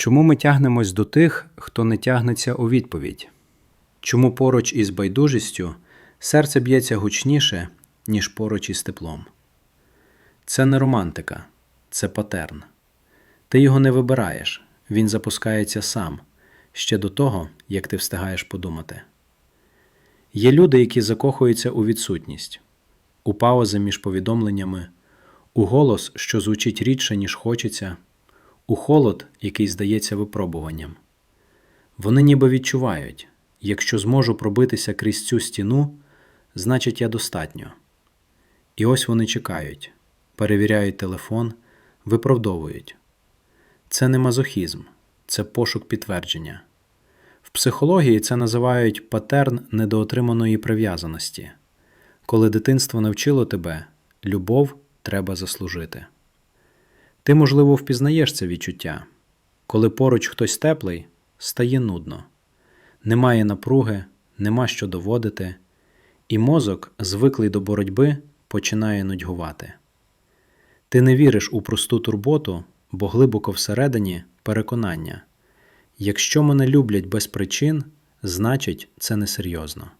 Чому ми тягнемось до тих, хто не тягнеться у відповідь? Чому поруч із байдужістю серце б'ється гучніше, ніж поруч із теплом? Це не романтика, це патерн. Ти його не вибираєш, він запускається сам, ще до того, як ти встигаєш подумати. Є люди, які закохуються у відсутність, у паузи між повідомленнями, у голос, що звучить рідше, ніж хочеться, у холод, який здається випробуванням. Вони ніби відчувають, якщо зможу пробитися крізь цю стіну, значить я достатньо. І ось вони чекають, перевіряють телефон, виправдовують. Це не мазохізм, це пошук підтвердження. В психології це називають патерн недоотриманої прив'язаності. Коли дитинство навчило тебе, любов треба заслужити. Ти, можливо, впізнаєш це відчуття. Коли поруч хтось теплий, стає нудно. Немає напруги, нема що доводити, і мозок, звиклий до боротьби, починає нудьгувати. Ти не віриш у просту турботу, бо глибоко всередині переконання. Якщо мене люблять без причин, значить це несерйозно.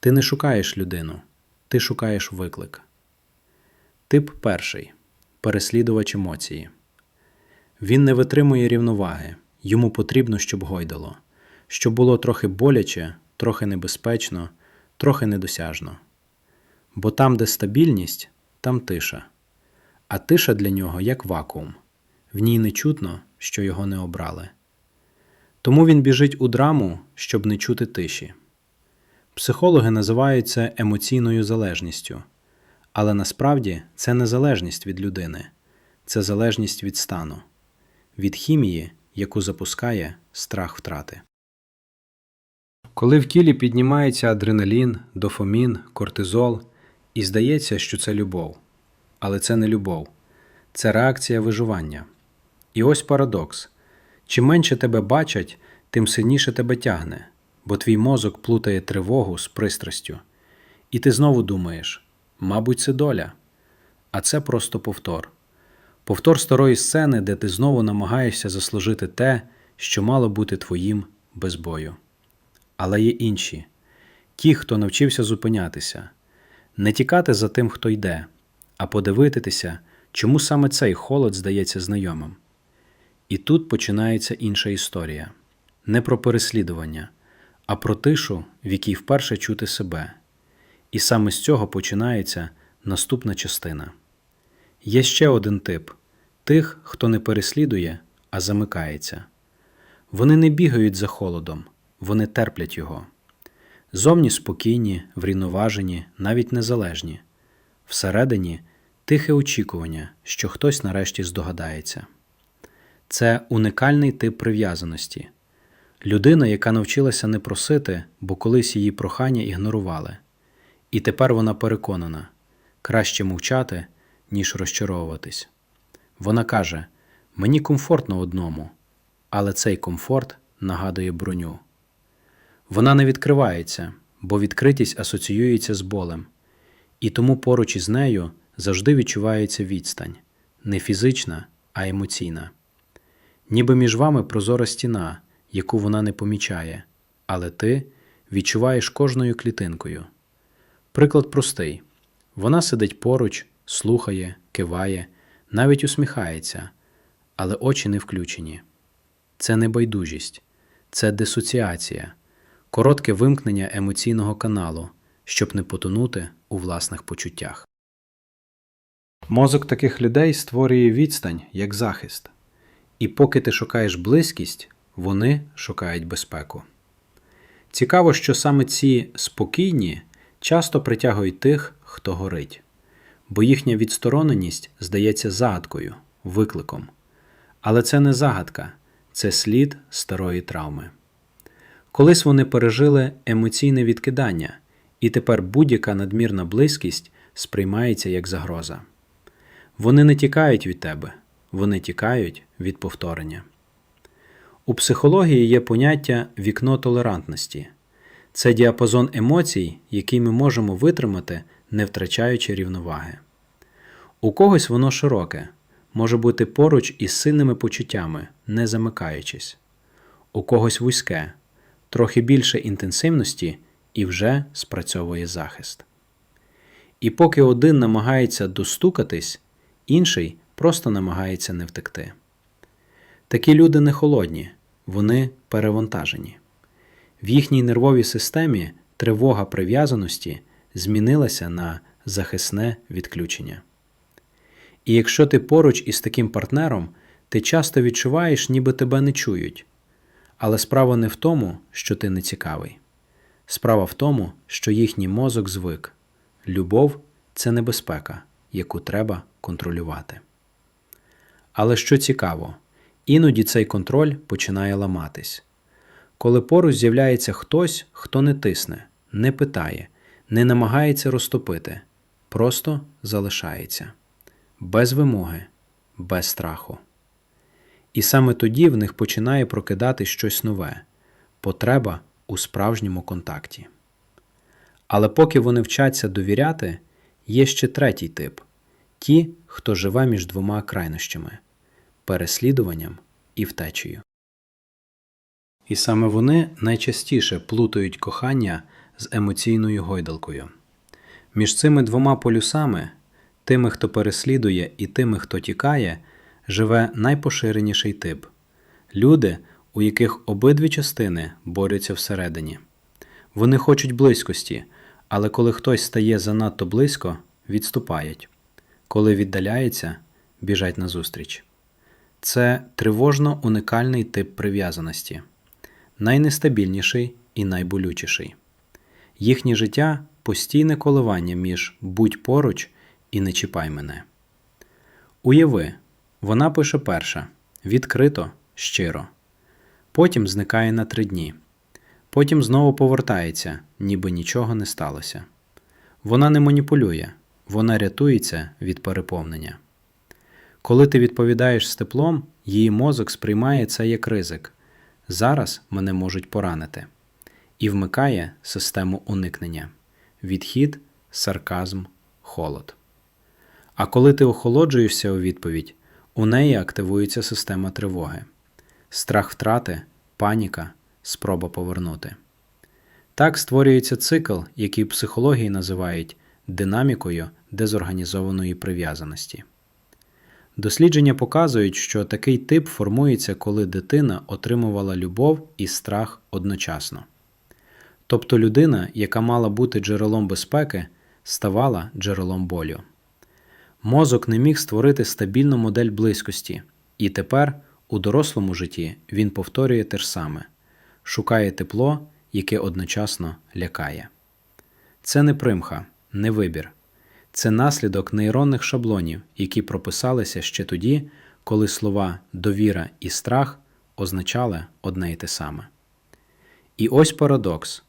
Ти не шукаєш людину, ти шукаєш виклик. Тип перший переслідувач емоції. Він не витримує рівноваги, йому потрібно, щоб гойдало, щоб було трохи боляче, трохи небезпечно, трохи недосяжно. Бо там, де стабільність, там тиша, а тиша для нього як вакуум, в ній не чутно, що його не обрали. Тому він біжить у драму, щоб не чути тиші. Психологи називають це емоційною залежністю, але насправді це не залежність від людини, це залежність від стану, від хімії, яку запускає страх втрати. Коли в тілі піднімається адреналін, дофамін, кортизол, і здається, що це любов. Але це не любов, це реакція виживання. І ось парадокс. Чим менше тебе бачать, тим сильніше тебе тягне, бо твій мозок плутає тривогу з пристрастю. І ти знову думаєш, мабуть, це доля. А це просто повтор. Повтор старої сцени, де ти знову намагаєшся заслужити те, що мало бути твоїм без бою. Але є інші ті, хто навчився зупинятися, не тікати за тим, хто йде, а подивитися, чому саме цей холод здається знайомим. І тут починається інша історія не про переслідування, а про тишу, в якій вперше чути себе. І саме з цього починається наступна частина. Є ще один тип тих, хто не переслідує, а замикається. Вони не бігають за холодом, вони терплять його. Зовні спокійні, врівноважені, навіть незалежні, всередині тихе очікування, що хтось нарешті здогадається. Це унікальний тип прив'язаності. Людина, яка навчилася не просити, бо колись її прохання ігнорували. І тепер вона переконана краще мовчати, ніж розчаровуватись. Вона каже: Мені комфортно одному, але цей комфорт нагадує броню. Вона не відкривається, бо відкритість асоціюється з болем, і тому поруч із нею завжди відчувається відстань не фізична, а емоційна. Ніби між вами прозора стіна, яку вона не помічає, але ти відчуваєш кожною клітинкою. Приклад простий: вона сидить поруч, слухає, киває, навіть усміхається, але очі не включені. Це не байдужість, це дисоціація, коротке вимкнення емоційного каналу, щоб не потонути у власних почуттях. Мозок таких людей створює відстань як захист. І поки ти шукаєш близькість, вони шукають безпеку. Цікаво, що саме ці спокійні часто притягують тих, хто горить, бо їхня відстороненість здається загадкою, викликом. Але це не загадка, це слід старої травми. Колись вони пережили емоційне відкидання, і тепер будь-яка надмірна близькість сприймається як загроза. Вони не тікають від тебе, вони тікають від повторення. У психології є поняття вікно толерантності це діапазон емоцій, який ми можемо витримати, не втрачаючи рівноваги. У когось воно широке, може бути поруч із сильними почуттями, не замикаючись. У когось вузьке, трохи більше інтенсивності і вже спрацьовує захист. І поки один намагається достукатись, інший просто намагається не втекти. Такі люди не холодні, вони перевантажені. В їхній нервовій системі тривога прив'язаності змінилася на захисне відключення. І якщо ти поруч із таким партнером, ти часто відчуваєш, ніби тебе не чують. Але справа не в тому, що ти не цікавий. Справа в тому, що їхній мозок звик. Любов це небезпека, яку треба контролювати. Але що цікаво, іноді цей контроль починає ламатись. Коли поруч з'являється хтось, хто не тисне, не питає, не намагається розтопити, просто залишається без вимоги, без страху. І саме тоді в них починає прокидати щось нове потреба у справжньому контакті. Але поки вони вчаться довіряти, є ще третій тип ті, хто живе між двома крайнощами переслідуванням і втечею. І саме вони найчастіше плутають кохання з емоційною гойдалкою. Між цими двома полюсами, тими, хто переслідує, і тими, хто тікає, живе найпоширеніший тип люди, у яких обидві частини борються всередині. Вони хочуть близькості, але коли хтось стає занадто близько, відступають, коли віддаляється, біжать назустріч. Це тривожно уникальний тип прив'язаності, найнестабільніший і найболючіший. Їхнє життя постійне коливання між будь поруч і не чіпай мене. Уяви, вона пише перша відкрито, щиро, потім зникає на три дні, потім знову повертається, ніби нічого не сталося. Вона не маніпулює, вона рятується від переповнення. Коли ти відповідаєш з теплом, її мозок сприймає це як ризик. Зараз мене можуть поранити, і вмикає систему уникнення відхід, сарказм, холод. А коли ти охолоджуєшся у відповідь, у неї активується система тривоги, страх втрати, паніка, спроба повернути. Так створюється цикл, який в психології називають динамікою дезорганізованої прив'язаності. Дослідження показують, що такий тип формується, коли дитина отримувала любов і страх одночасно. Тобто людина, яка мала бути джерелом безпеки, ставала джерелом болю. Мозок не міг створити стабільну модель близькості, і тепер у дорослому житті він повторює те ж саме шукає тепло, яке одночасно лякає. Це не примха, не вибір, це наслідок нейронних шаблонів, які прописалися ще тоді, коли слова довіра і страх означали одне й те саме. І ось парадокс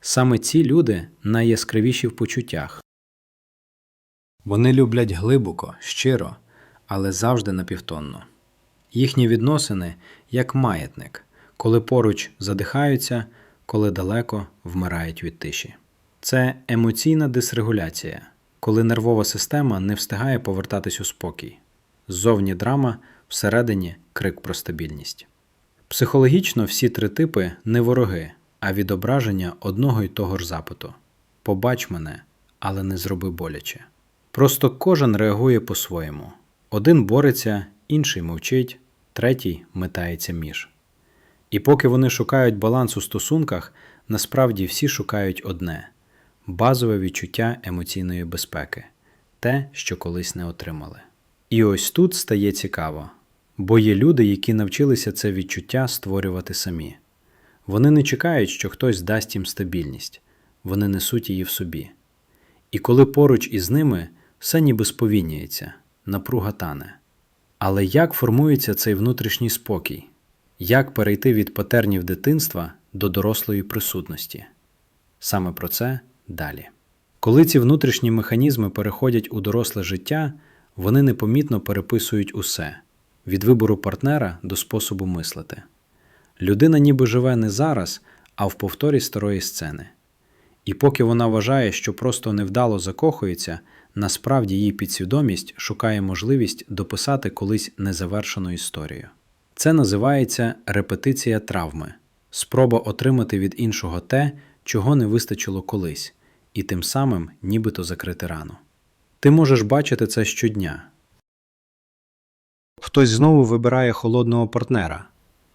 саме ці люди найяскравіші в почуттях. Вони люблять глибоко, щиро, але завжди напівтонно. Їхні відносини як маятник, коли поруч задихаються, коли далеко вмирають від тиші. Це емоційна дисрегуляція, коли нервова система не встигає повертатись у спокій. Ззовні драма, всередині крик про стабільність. Психологічно всі три типи не вороги, а відображення одного й того ж запиту Побач мене, але не зроби боляче. Просто кожен реагує по-своєму. Один бореться, інший мовчить, третій метається між. І поки вони шукають баланс у стосунках, насправді всі шукають одне базове відчуття емоційної безпеки те, що колись не отримали. І ось тут стає цікаво, бо є люди, які навчилися це відчуття створювати самі. Вони не чекають, що хтось дасть їм стабільність, вони несуть її в собі. І коли поруч із ними все ніби сповільнюється, напруга тане. Але як формується цей внутрішній спокій? Як перейти від патернів дитинства до дорослої присутності? Саме про це далі. Коли ці внутрішні механізми переходять у доросле життя, вони непомітно переписують усе від вибору партнера до способу мислити. Людина ніби живе не зараз, а в повторі старої сцени. І поки вона вважає, що просто невдало закохується, насправді її підсвідомість шукає можливість дописати колись незавершену історію. Це називається репетиція травми, спроба отримати від іншого те, чого не вистачило колись, і тим самим нібито закрити рану. Ти можеш бачити це щодня. Хтось знову вибирає холодного партнера,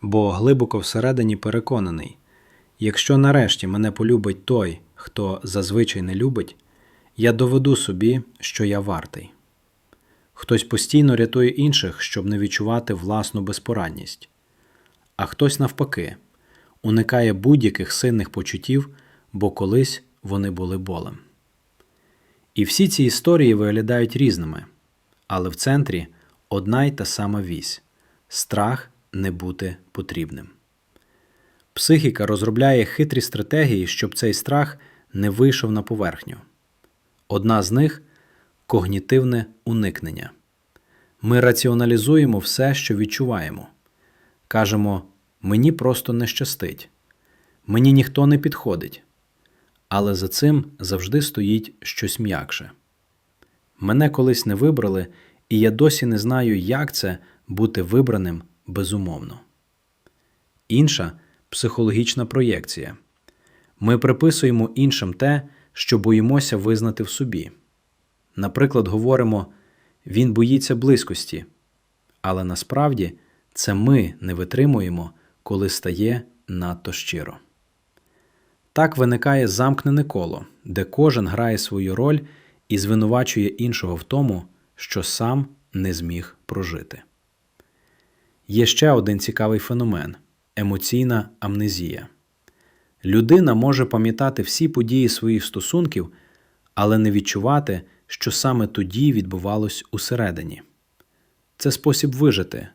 бо глибоко всередині переконаний, якщо нарешті мене полюбить той, хто зазвичай не любить, я доведу собі, що я вартий. Хтось постійно рятує інших, щоб не відчувати власну безпорадність, а хтось навпаки уникає будь-яких сильних почуттів, бо колись вони були болем. І всі ці історії виглядають різними, але в центрі одна й та сама вісь страх не бути потрібним. Психіка розробляє хитрі стратегії, щоб цей страх не вийшов на поверхню. Одна з них когнітивне уникнення. Ми раціоналізуємо все, що відчуваємо. Кажемо, мені просто не щастить, мені ніхто не підходить. Але за цим завжди стоїть щось м'якше. Мене колись не вибрали, і я досі не знаю, як це бути вибраним безумовно. Інша психологічна проєкція. Ми приписуємо іншим те, що боїмося визнати в собі. Наприклад, говоримо, він боїться близькості, але насправді це ми не витримуємо, коли стає надто щиро. Так виникає замкнене коло, де кожен грає свою роль і звинувачує іншого в тому, що сам не зміг прожити. Є ще один цікавий феномен емоційна амнезія. Людина може пам'ятати всі події своїх стосунків, але не відчувати, що саме тоді відбувалось усередині. Це спосіб вижити,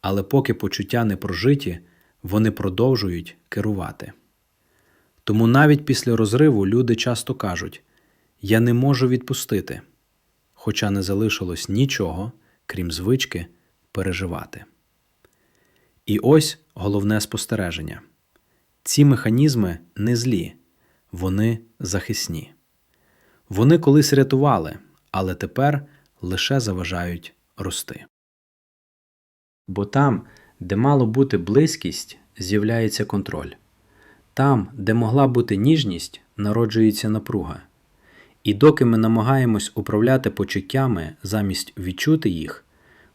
але поки почуття не прожиті, вони продовжують керувати. Тому навіть після розриву люди часто кажуть: Я не можу відпустити, хоча не залишилось нічого, крім звички, переживати. І ось головне спостереження: ці механізми не злі, вони захисні. Вони колись рятували, але тепер лише заважають рости. Бо там, де мало бути близькість, з'являється контроль. Там, де могла бути ніжність, народжується напруга. І доки ми намагаємось управляти почуттями замість відчути їх,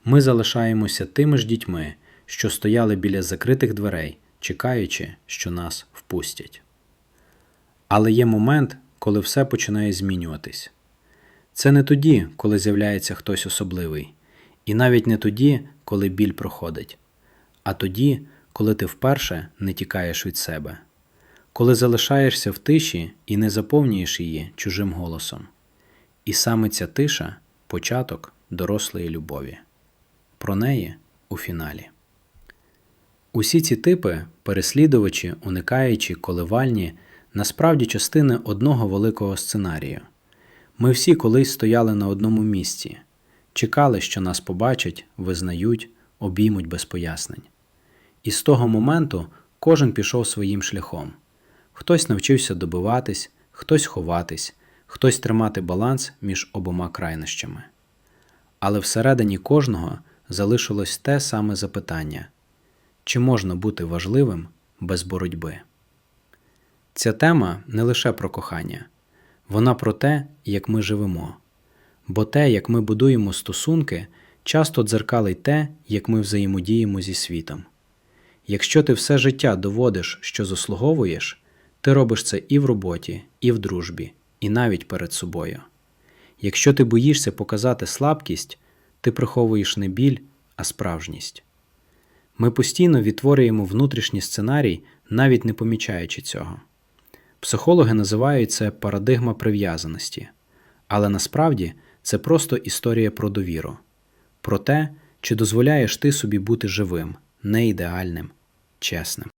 ми залишаємося тими ж дітьми, що стояли біля закритих дверей, чекаючи, що нас впустять. Але є момент, коли все починає змінюватись. Це не тоді, коли з'являється хтось особливий, і навіть не тоді, коли біль проходить, а тоді, коли ти вперше не тікаєш від себе, коли залишаєшся в тиші і не заповнюєш її чужим голосом. І саме ця тиша початок дорослої любові. Про неї у фіналі. Усі ці типи, переслідувачі, уникаючі, коливальні, насправді частини одного великого сценарію. Ми всі колись стояли на одному місці, чекали, що нас побачать, визнають, обіймуть без пояснень. І з того моменту кожен пішов своїм шляхом. Хтось навчився добиватись, хтось ховатись, хтось тримати баланс між обома крайнощами. Але всередині кожного залишилось те саме запитання чи можна бути важливим без боротьби? Ця тема не лише про кохання, вона про те, як ми живемо. Бо те, як ми будуємо стосунки, часто дзеркалить те, як ми взаємодіємо зі світом. Якщо ти все життя доводиш, що заслуговуєш, ти робиш це і в роботі, і в дружбі, і навіть перед собою. Якщо ти боїшся показати слабкість, ти приховуєш не біль, а справжність. Ми постійно відтворюємо внутрішній сценарій, навіть не помічаючи цього. Психологи називають це парадигма прив'язаності, але насправді це просто історія про довіру, про те, чи дозволяєш ти собі бути живим, не ідеальним, чесним.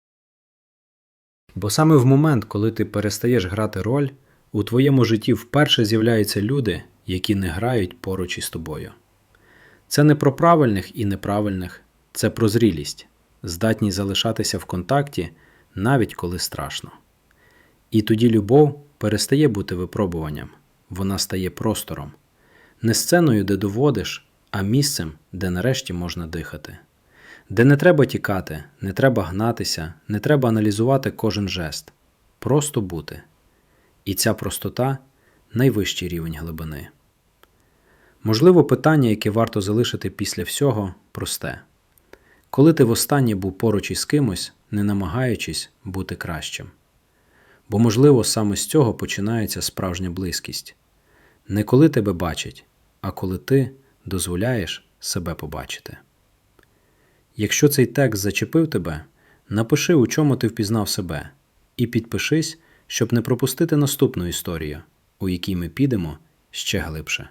Бо саме в момент, коли ти перестаєш грати роль, у твоєму житті вперше з'являються люди, які не грають поруч із тобою. Це не про правильних і неправильних, це про зрілість, здатність залишатися в контакті, навіть коли страшно. І тоді любов перестає бути випробуванням, вона стає простором, Не сценою, де доводиш, а місцем, де нарешті можна дихати. Де не треба тікати, не треба гнатися, не треба аналізувати кожен жест. Просто бути. І ця простота найвищий рівень глибини. Можливо, питання, яке варто залишити після всього, просте. Коли ти востаннє був поруч із кимось, не намагаючись бути кращим. Бо, можливо, саме з цього починається справжня близькість. Не коли тебе бачать, а коли ти дозволяєш себе побачити. Якщо цей текст зачепив тебе, напиши, у чому ти впізнав себе, і підпишись, щоб не пропустити наступну історію, у якій ми підемо ще глибше.